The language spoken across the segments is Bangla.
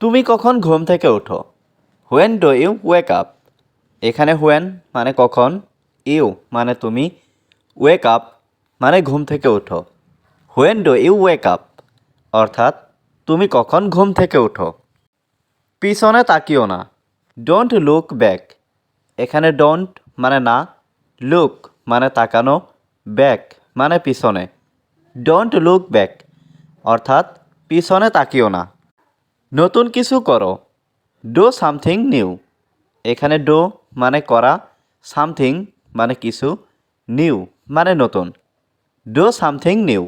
তুমি কখন ঘুম থেকে ওঠো when do you wake up এখানে হোয়েন মানে কখন ইউ মানে তুমি ওয়েক আপ মানে ঘুম থেকে ওঠো when do you wake up অর্থাৎ তুমি কখন ঘুম থেকে ওঠো পিছনে তাকিও না। ডোন্ট লুক ব্যাক এখানে ডোন্ট মানে না লুক মানে তাকানো ব্যাক মানে পিছনে। ডোন্ট লুক ব্যাক অর্থাৎ পিছনে তাকিও না। নতুন কিছু করো। ডো সামথিং নিউ এখানে ডো মানে করা সামথিং মানে কিছু নিউ মানে নতুন। ডো সামথিং নিউ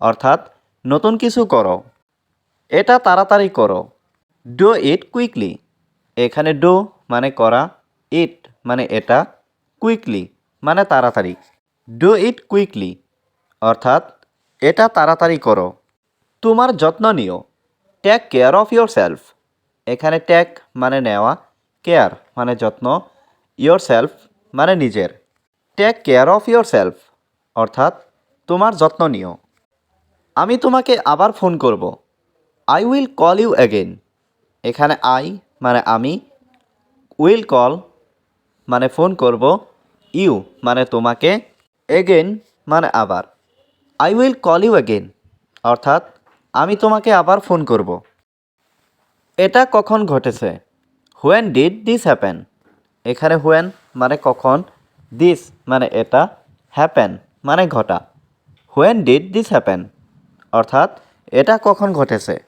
অর্থাৎ নতুন কিছু করো। এটা তাড়াতাড়ি করো। ডো ইট কুইকলি এখানে ডো মানে করা ইট মানে এটা কুইকলি মানে তাড়াতাড়ি। ডো ইট কুইকলি অর্থাৎ এটা তাড়াতাড়ি করো। তোমার যত্ন নিও। Take care of yourself এখানে টেক মানে নেওয়া কেয়ার মানে যত্ন ইয়োর সেলফ মানে নিজের। Take care of yourself অর্থাৎ তোমার যত্ন নিও। আমি তোমাকে আবার ফোন করব। I will call you again এখানে আই মানে আমি উইল কল মানে ফোন করব ইউ মানে তোমাকে এগেন মানে আবার। I will call you again অর্থাৎ আমি তোমাকে আবার ফোন করব। এটা কখন ঘটেছে? হোয়েন ডিড দিস হ্যাপেন এখানে হোয়েন মানে কখন? দিস মানে এটা। হ্যাপেন মানে ঘটা। হোয়েন ডিড দিস হ্যাপেন অর্থাৎ এটা কখন ঘটেছে?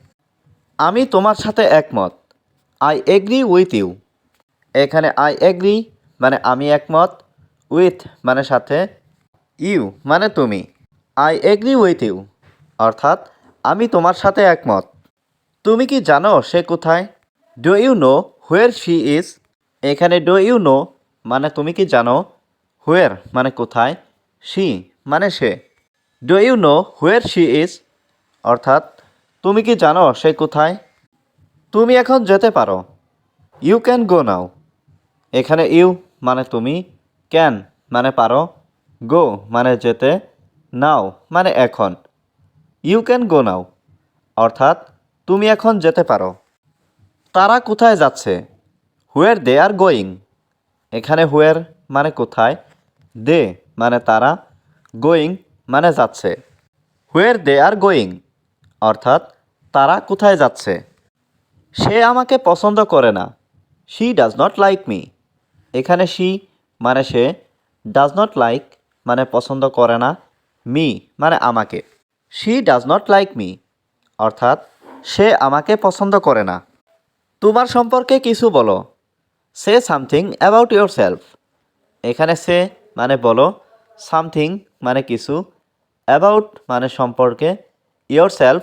আমি তোমার সাথে একমত। আই এগ্রি উইথ ইউ এখানে আই এগ্রি মানে আমি একমত। উইথ মানে সাথে। ইউ মানে তুমি। আই এগ্রি উইথ ইউ অর্থাৎ আমি তোমার সাথে একমত। তুমি কি জানো সে কোথায়? Do you know where she is এখানে ডো ইউ নো মানে তুমি কি জানো? হোয়ার মানে কোথায়? শি মানে সে। Do you know where she is অর্থাৎ, তুমি কি জানো সে কোথায়? তুমি এখন যেতে পারো। ইউ ক্যান গো নাও এখানে ইউ মানে তুমি। ক্যান মানে পারো। গো মানে যেতে। নাও মানে এখন। You can go now. অর্থাৎ, তুমি এখন যেতে পারো। তারা কোথায় যাচ্ছে? Where they are going. এখানে হুয়ের মানে কোথায়? দে মানে তারা। গোয়িং মানে যাচ্ছে। Where they are going. অর্থাৎ, তারা কোথায় যাচ্ছে? সে আমাকে পছন্দ করে না। She does not like me. এখানে শি মানে সে, ডাজ নট লাইক মানে পছন্দ করে না। মি মানে আমাকে। She does not like me অর্থাৎ, সে আমাকে পছন্দ করে না। তোমার সম্পর্কে কিছু বলো। Say something about yourself এখানে সে মানে বলো সামথিং মানে কিছু অ্যাবাউট মানে সম্পর্কে ইয়োর সেলফ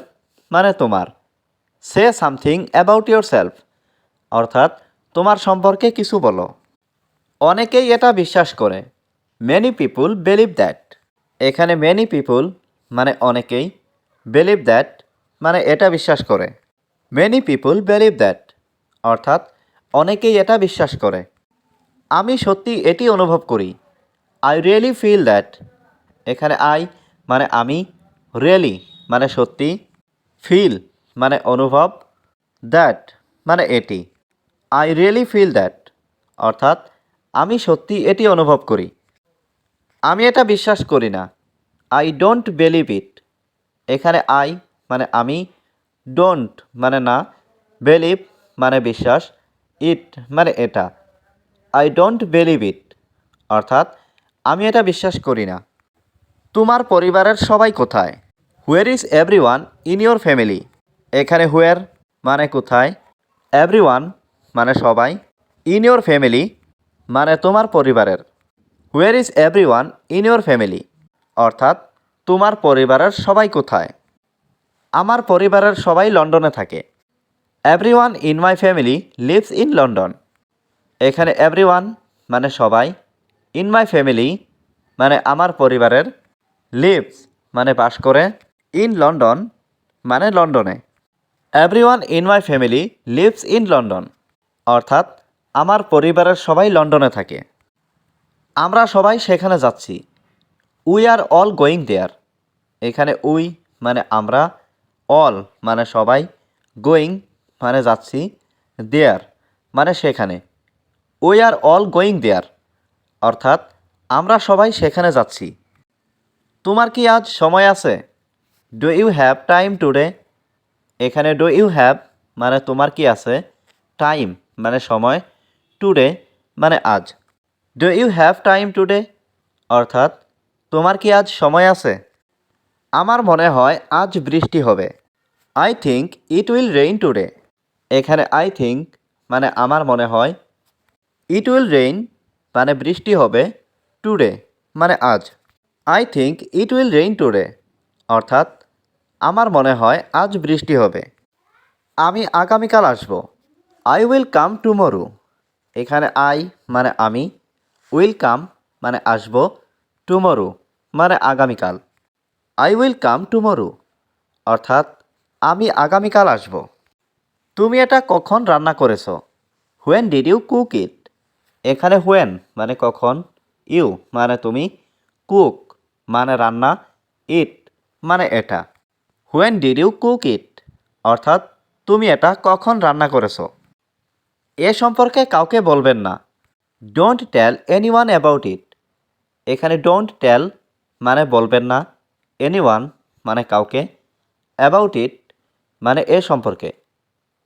মানে তোমার। Say something about yourself অর্থাৎ, তোমার সম্পর্কে কিছু বলো। অনেকেই এটা বিশ্বাস করে। মেনি পিপুল বিলিভ দ্যাট এখানে মেনি পিপুল মানে অনেকেই বিলিভ দ্যাট মানে এটা বিশ্বাস করে। মেনি পিপুল বিলিভ দ্যাট অর্থাৎ অনেকেই এটা বিশ্বাস করে। আমি সত্যি এটি অনুভব করি। আই রিয়েলি ফিল দ্যাট এখানে আই মানে আমি রিয়েলি মানে সত্যি ফিল মানে অনুভব দ্যাট মানে এটি। আই রিয়েলি ফিল দ্যাট অর্থাৎ আমি সত্যি এটি অনুভব করি। আমি এটা বিশ্বাস করি না। আই ডোন্ট বিলিভ ইট এখানে আই মানে আমি ডোন্ট মানে না বিলিভ মানে বিশ্বাস ইট মানে এটা। আই ডোন্ট বিলিভ ইট অর্থাৎ আমি এটা বিশ্বাস করি না। তোমার পরিবারের সবাই কোথায়? Where is everyone in your family এখানে হুয়ার মানে কোথায়? এভরি ওয়ান মানে সবাই ইন ইয়োর ফ্যামিলি মানে তোমার পরিবারের। Where is everyone in your family অর্থাৎ, তোমার পরিবারের সবাই কোথায়? আমার পরিবারের সবাই লন্ডনে থাকে। Everyone in my family lives in London এখানে এভরি ওয়ান মানে সবাই ইন মাই ফ্যামিলি মানে আমার পরিবারের লিভস মানে বাস করে ইন লন্ডন মানে লন্ডনে। Everyone in my family lives in London অর্থাৎ, আমার পরিবারের সবাই লন্ডনে থাকে। আমরা সবাই সেখানে যাচ্ছি। We are all going there এখানে উই মানে আমরা অল মানে সবাই গোয়িং মানে যাচ্ছি দেয়ার মানে সেখানে। We are all going there অর্থাৎ আমরা সবাই সেখানে যাচ্ছি। তোমার কি আজ সময় আছে? Do you have time today এখানে ডু ইউ হ্যাভ মানে তোমার কি আছে? টাইম মানে সময় টুডে মানে আজ। Do you have time today অর্থাৎ তোমার কি আজ সময় আছে? আমার মনে হয় আজ বৃষ্টি হবে। I think it will rain today এখানে আই থিঙ্ক মানে আমার মনে হয় ইট উইল রেইন মানে বৃষ্টি হবে টুডে মানে আজ। I think it will rain today অর্থাৎ আমার মনে হয় আজ বৃষ্টি হবে। আমি আগামীকাল আসব। আই উইল কাম টুমরো এখানে আই মানে আমি। উইল কাম মানে আসব টুমরো মানে আগামীকাল। আই উইল কাম টুমরো অর্থাৎ, আমি আগামীকাল আসব। তুমি এটা কখন রান্না করেছ? When did you cook it এখানে হোয়েন মানে কখন? ইউ মানে তুমি কুক মানে রান্না ইট মানে এটা। When did you cook it অর্থাৎ, তুমি এটা কখন রান্না করেছ? এ সম্পর্কে কাউকে বলবেন না। Don't tell anyone about it এখানে ডোন্ট টেল মানে বলবেন না এনি ওয়ান মানে কাউকে অ্যাবাউট ইট মানে এ সম্পর্কে।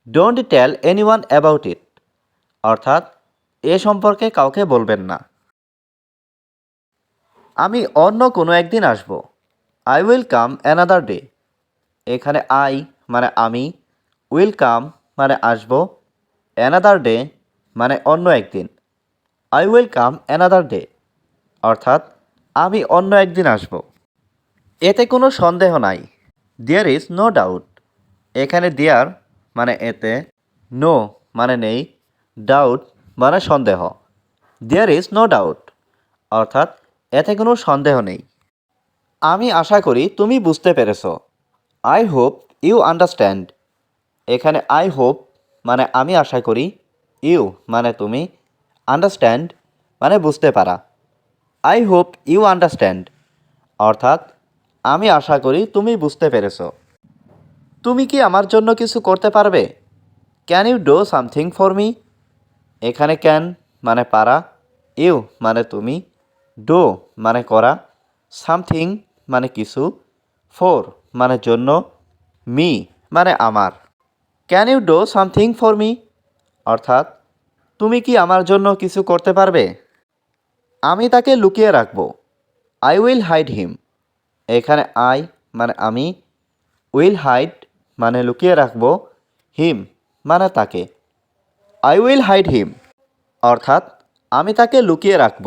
Don't tell anyone about it অর্থাৎ এ সম্পর্কে কাউকে বলবেন না। আমি অন্য কোনো একদিন আসব। I will come another day এখানে আই মানে আমি উইল কাম মানে আসব। অ্যানাদার ডে মানে অন্য একদিন। I will come another day অর্থাৎ আমি অন্য একদিন আসব। এতে কোনো সন্দেহ নাই। দেয়ার ইজ নো ডাউট এখানে দেয়ার মানে এতে নো মানে নেই। ডাউট মানে সন্দেহ। দেয়ার ইজ নো ডাউট অর্থাৎ এতে কোনো সন্দেহ নেই। আমি আশা করি তুমি বুঝতে পেরেছ। আই হোপ ইউ আন্ডারস্ট্যান্ড এখানে আই হোপ মানে আমি আশা করি। ইউ মানে তুমি। আন্ডারস্ট্যান্ড মানে বুঝতে পারা। আই হোপ ইউ আন্ডারস্ট্যান্ড অর্থাৎ, আমি আশা করি তুমি বুঝতে পেরেছ। তুমি কি আমার জন্য কিছু করতে পারবে? Can you do something for me এখানে ক্যান মানে পারা ইউ মানে তুমি ডো মানে করা সামথিং মানে কিছু ফোর মানে জন্য মি মানে আমার। Can you do something for me অর্থাৎ, তুমি কি আমার জন্য কিছু করতে পারবে? আমি তাকে লুকিয়ে রাখব। আই উইল হাইড হিম এখানে আই মানে আমি। উইল হাইড মানে লুকিয়ে রাখব। হিম মানে তাকে। আই উইল হাইড হিম অর্থাৎ আমি তাকে লুকিয়ে রাখব।